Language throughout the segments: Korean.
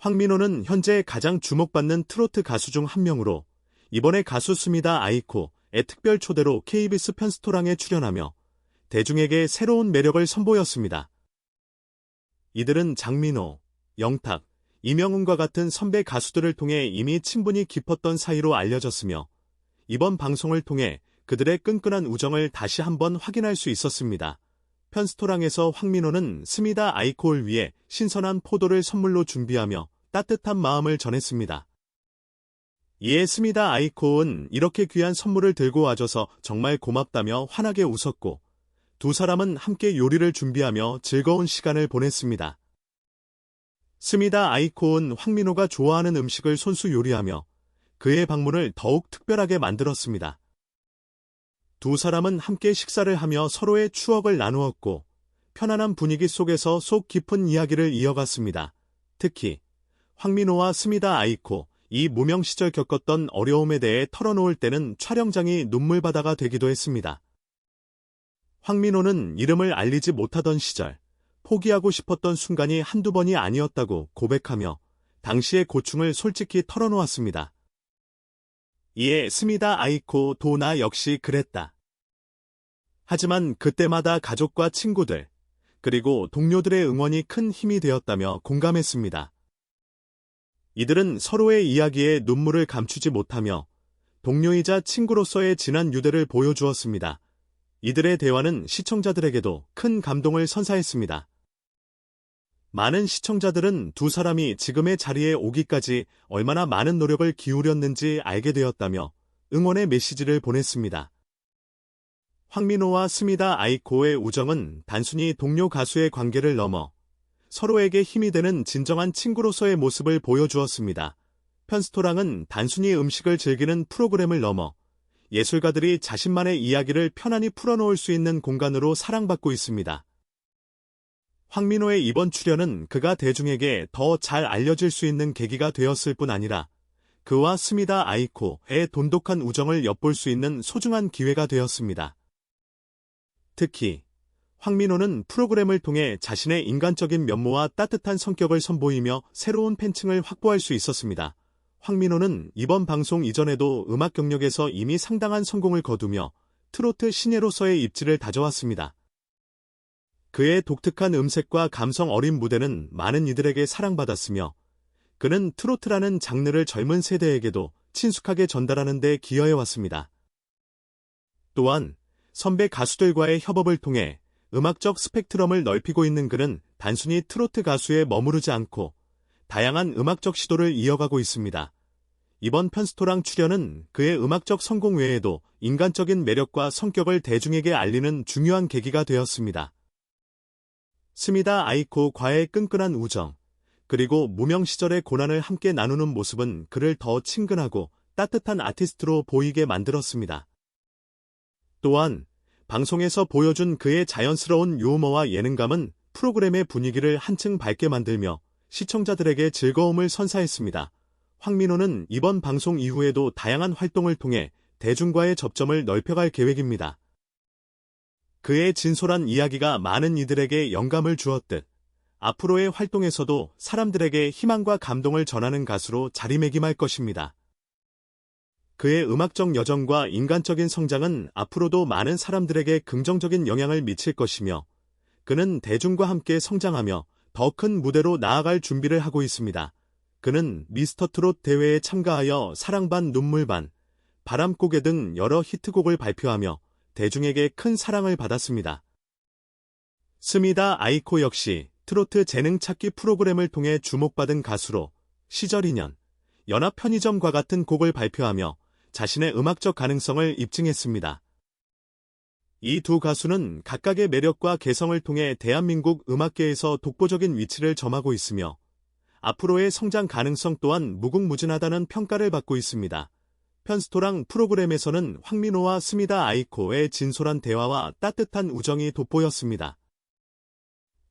황민호는 현재 가장 주목받는 트로트 가수 중 한 명으로 이번에 가수 스미다 아이코의 특별 초대로 KBS 편스토랑에 출연하며 대중에게 새로운 매력을 선보였습니다. 이들은 장민호, 영탁, 이명훈과 같은 선배 가수들을 통해 이미 친분이 깊었던 사이로 알려졌으며 이번 방송을 통해 그들의 끈끈한 우정을 다시 한번 확인할 수 있었습니다. 편스토랑에서 황민호는 스미다 아이코를 위해 신선한 포도를 선물로 준비하며 따뜻한 마음을 전했습니다. 이에 스미다 아이코는 이렇게 귀한 선물을 들고 와줘서 정말 고맙다며 환하게 웃었고 두 사람은 함께 요리를 준비하며 즐거운 시간을 보냈습니다. 스미다 아이코는 황민호가 좋아하는 음식을 손수 요리하며 그의 방문을 더욱 특별하게 만들었습니다. 두 사람은 함께 식사를 하며 서로의 추억을 나누었고 편안한 분위기 속에서 속 깊은 이야기를 이어갔습니다. 특히 황민호와 스미다 아이코, 이 무명 시절 겪었던 어려움에 대해 털어놓을 때는 촬영장이 눈물바다가 되기도 했습니다. 황민호는 이름을 알리지 못하던 시절, 포기하고 싶었던 순간이 한두 번이 아니었다고 고백하며 당시의 고충을 솔직히 털어놓았습니다. 이에 스미다 아이코 도나 역시 그랬다. 하지만 그때마다 가족과 친구들, 그리고 동료들의 응원이 큰 힘이 되었다며 공감했습니다. 이들은 서로의 이야기에 눈물을 감추지 못하며 동료이자 친구로서의 진한 유대를 보여주었습니다. 이들의 대화는 시청자들에게도 큰 감동을 선사했습니다. 많은 시청자들은 두 사람이 지금의 자리에 오기까지 얼마나 많은 노력을 기울였는지 알게 되었다며 응원의 메시지를 보냈습니다. 황민호와 스미다 아이코의 우정은 단순히 동료 가수의 관계를 넘어 서로에게 힘이 되는 진정한 친구로서의 모습을 보여주었습니다. 편스토랑은 단순히 음식을 즐기는 프로그램을 넘어 예술가들이 자신만의 이야기를 편안히 풀어놓을 수 있는 공간으로 사랑받고 있습니다. 황민호의 이번 출연은 그가 대중에게 더 잘 알려질 수 있는 계기가 되었을 뿐 아니라 그와 스미다 아이코의 돈독한 우정을 엿볼 수 있는 소중한 기회가 되었습니다. 특히 황민호는 프로그램을 통해 자신의 인간적인 면모와 따뜻한 성격을 선보이며 새로운 팬층을 확보할 수 있었습니다. 황민호는 이번 방송 이전에도 음악 경력에서 이미 상당한 성공을 거두며 트로트 신예로서의 입지를 다져왔습니다. 그의 독특한 음색과 감성 어린 무대는 많은 이들에게 사랑받았으며 그는 트로트라는 장르를 젊은 세대에게도 친숙하게 전달하는 데 기여해왔습니다. 또한 선배 가수들과의 협업을 통해 음악적 스펙트럼을 넓히고 있는 그는 단순히 트로트 가수에 머무르지 않고 다양한 음악적 시도를 이어가고 있습니다. 이번 편스토랑 출연은 그의 음악적 성공 외에도 인간적인 매력과 성격을 대중에게 알리는 중요한 계기가 되었습니다. 스미다 아이코과의 끈끈한 우정, 그리고 무명 시절의 고난을 함께 나누는 모습은 그를 더 친근하고 따뜻한 아티스트로 보이게 만들었습니다. 또한 방송에서 보여준 그의 자연스러운 유머와 예능감은 프로그램의 분위기를 한층 밝게 만들며 시청자들에게 즐거움을 선사했습니다. 황민호는 이번 방송 이후에도 다양한 활동을 통해 대중과의 접점을 넓혀갈 계획입니다. 그의 진솔한 이야기가 많은 이들에게 영감을 주었듯 앞으로의 활동에서도 사람들에게 희망과 감동을 전하는 가수로 자리매김할 것입니다. 그의 음악적 여정과 인간적인 성장은 앞으로도 많은 사람들에게 긍정적인 영향을 미칠 것이며 그는 대중과 함께 성장하며 더 큰 무대로 나아갈 준비를 하고 있습니다. 그는 미스터 트롯 대회에 참가하여 사랑 반 눈물 반, 바람고개 등 여러 히트곡을 발표하며 대중에게 큰 사랑을 받았습니다. 스미다 아이코 역시 트로트 재능 찾기 프로그램을 통해 주목받은 가수로 시절 인연, 연합 편의점과 같은 곡을 발표하며 자신의 음악적 가능성을 입증했습니다. 이 두 가수는 각각의 매력과 개성을 통해 대한민국 음악계에서 독보적인 위치를 점하고 있으며 앞으로의 성장 가능성 또한 무궁무진하다는 평가를 받고 있습니다. 편스토랑 프로그램에서는 황민호와 스미다 아이코의 진솔한 대화와 따뜻한 우정이 돋보였습니다.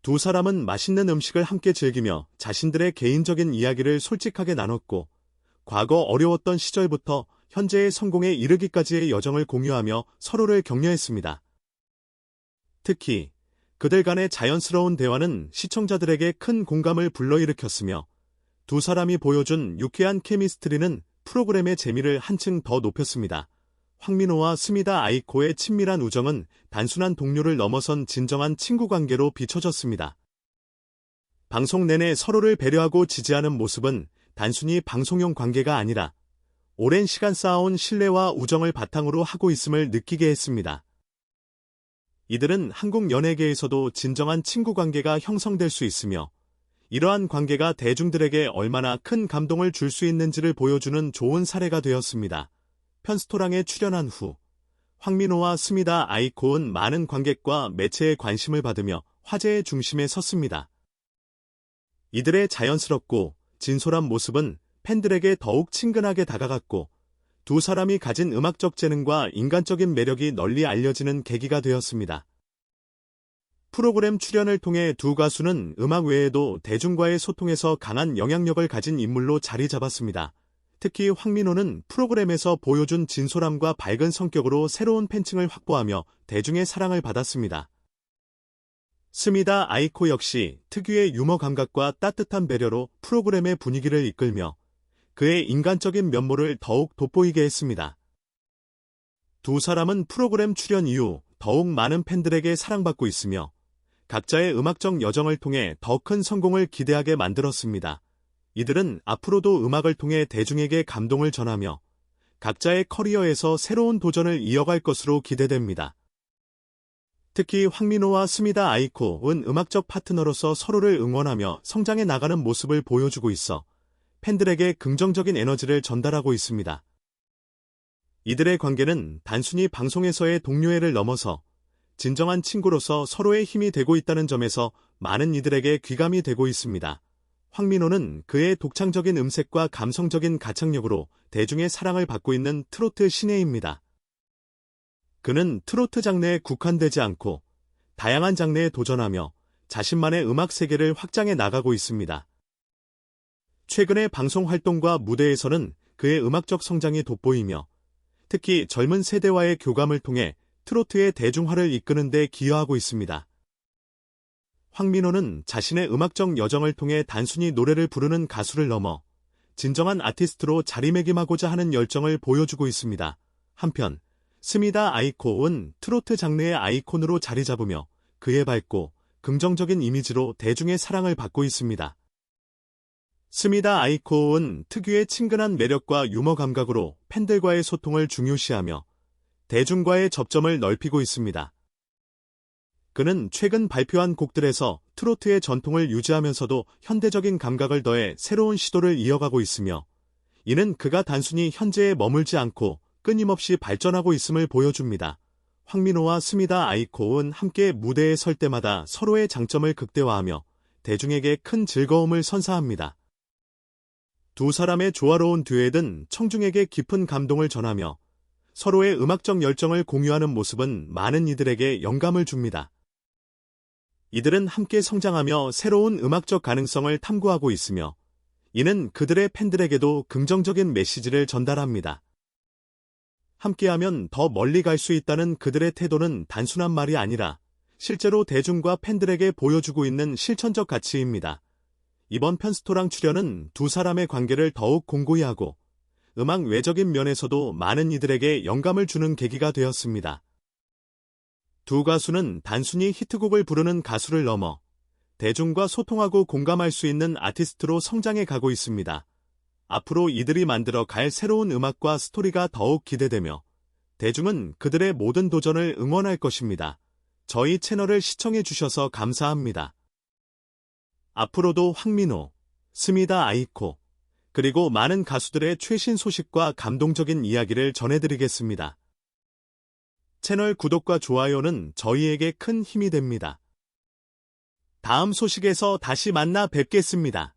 두 사람은 맛있는 음식을 함께 즐기며 자신들의 개인적인 이야기를 솔직하게 나눴고 과거 어려웠던 시절부터 현재의 성공에 이르기까지의 여정을 공유하며 서로를 격려했습니다. 특히 그들 간의 자연스러운 대화는 시청자들에게 큰 공감을 불러일으켰으며 두 사람이 보여준 유쾌한 케미스트리는 프로그램의 재미를 한층 더 높였습니다. 황민호와 스미다 아이코의 친밀한 우정은 단순한 동료를 넘어선 진정한 친구 관계로 비춰졌습니다. 방송 내내 서로를 배려하고 지지하는 모습은 단순히 방송용 관계가 아니라 오랜 시간 쌓아온 신뢰와 우정을 바탕으로 하고 있음을 느끼게 했습니다. 이들은 한국 연예계에서도 진정한 친구 관계가 형성될 수 있으며 이러한 관계가 대중들에게 얼마나 큰 감동을 줄 수 있는지를 보여주는 좋은 사례가 되었습니다. 편스토랑에 출연한 후 황민호와 스미다 아이코은 많은 관객과 매체의 관심을 받으며 화제의 중심에 섰습니다. 이들의 자연스럽고 진솔한 모습은 팬들에게 더욱 친근하게 다가갔고 두 사람이 가진 음악적 재능과 인간적인 매력이 널리 알려지는 계기가 되었습니다. 프로그램 출연을 통해 두 가수는 음악 외에도 대중과의 소통에서 강한 영향력을 가진 인물로 자리 잡았습니다. 특히 황민호는 프로그램에서 보여준 진솔함과 밝은 성격으로 새로운 팬층을 확보하며 대중의 사랑을 받았습니다. 스미다 아이코 역시 특유의 유머 감각과 따뜻한 배려로 프로그램의 분위기를 이끌며 그의 인간적인 면모를 더욱 돋보이게 했습니다. 두 사람은 프로그램 출연 이후 더욱 많은 팬들에게 사랑받고 있으며 각자의 음악적 여정을 통해 더 큰 성공을 기대하게 만들었습니다. 이들은 앞으로도 음악을 통해 대중에게 감동을 전하며 각자의 커리어에서 새로운 도전을 이어갈 것으로 기대됩니다. 특히 황민호와 스미다 아이코은 음악적 파트너로서 서로를 응원하며 성장해 나가는 모습을 보여주고 있어 팬들에게 긍정적인 에너지를 전달하고 있습니다. 이들의 관계는 단순히 방송에서의 동료애를 넘어서 진정한 친구로서 서로의 힘이 되고 있다는 점에서 많은 이들에게 귀감이 되고 있습니다. 황민호는 그의 독창적인 음색과 감성적인 가창력으로 대중의 사랑을 받고 있는 트로트 신예입니다. 그는 트로트 장르에 국한되지 않고 다양한 장르에 도전하며 자신만의 음악 세계를 확장해 나가고 있습니다. 최근의 방송 활동과 무대에서는 그의 음악적 성장이 돋보이며 특히 젊은 세대와의 교감을 통해 트로트의 대중화를 이끄는 데 기여하고 있습니다. 황민호는 자신의 음악적 여정을 통해 단순히 노래를 부르는 가수를 넘어 진정한 아티스트로 자리매김하고자 하는 열정을 보여주고 있습니다. 한편 스미다 아이코은 트로트 장르의 아이콘으로 자리 잡으며 그의 밝고 긍정적인 이미지로 대중의 사랑을 받고 있습니다. 스미다 아이코은 특유의 친근한 매력과 유머 감각으로 팬들과의 소통을 중요시하며 대중과의 접점을 넓히고 있습니다. 그는 최근 발표한 곡들에서 트로트의 전통을 유지하면서도 현대적인 감각을 더해 새로운 시도를 이어가고 있으며 이는 그가 단순히 현재에 머물지 않고 끊임없이 발전하고 있음을 보여줍니다. 황민호와 스미다 아이코은 함께 무대에 설 때마다 서로의 장점을 극대화하며 대중에게 큰 즐거움을 선사합니다. 두 사람의 조화로운 듀엣은 청중에게 깊은 감동을 전하며 서로의 음악적 열정을 공유하는 모습은 많은 이들에게 영감을 줍니다. 이들은 함께 성장하며 새로운 음악적 가능성을 탐구하고 있으며 이는 그들의 팬들에게도 긍정적인 메시지를 전달합니다. 함께하면 더 멀리 갈 수 있다는 그들의 태도는 단순한 말이 아니라 실제로 대중과 팬들에게 보여주고 있는 실천적 가치입니다. 이번 편스토랑 출연은 두 사람의 관계를 더욱 공고히 하고 음악 외적인 면에서도 많은 이들에게 영감을 주는 계기가 되었습니다. 두 가수는 단순히 히트곡을 부르는 가수를 넘어 대중과 소통하고 공감할 수 있는 아티스트로 성장해 가고 있습니다. 앞으로 이들이 만들어 갈 새로운 음악과 스토리가 더욱 기대되며 대중은 그들의 모든 도전을 응원할 것입니다. 저희 채널을 시청해 주셔서 감사합니다. 앞으로도 황민호, 스미다 아이코, 그리고 많은 가수들의 최신 소식과 감동적인 이야기를 전해드리겠습니다. 채널 구독과 좋아요는 저희에게 큰 힘이 됩니다. 다음 소식에서 다시 만나 뵙겠습니다.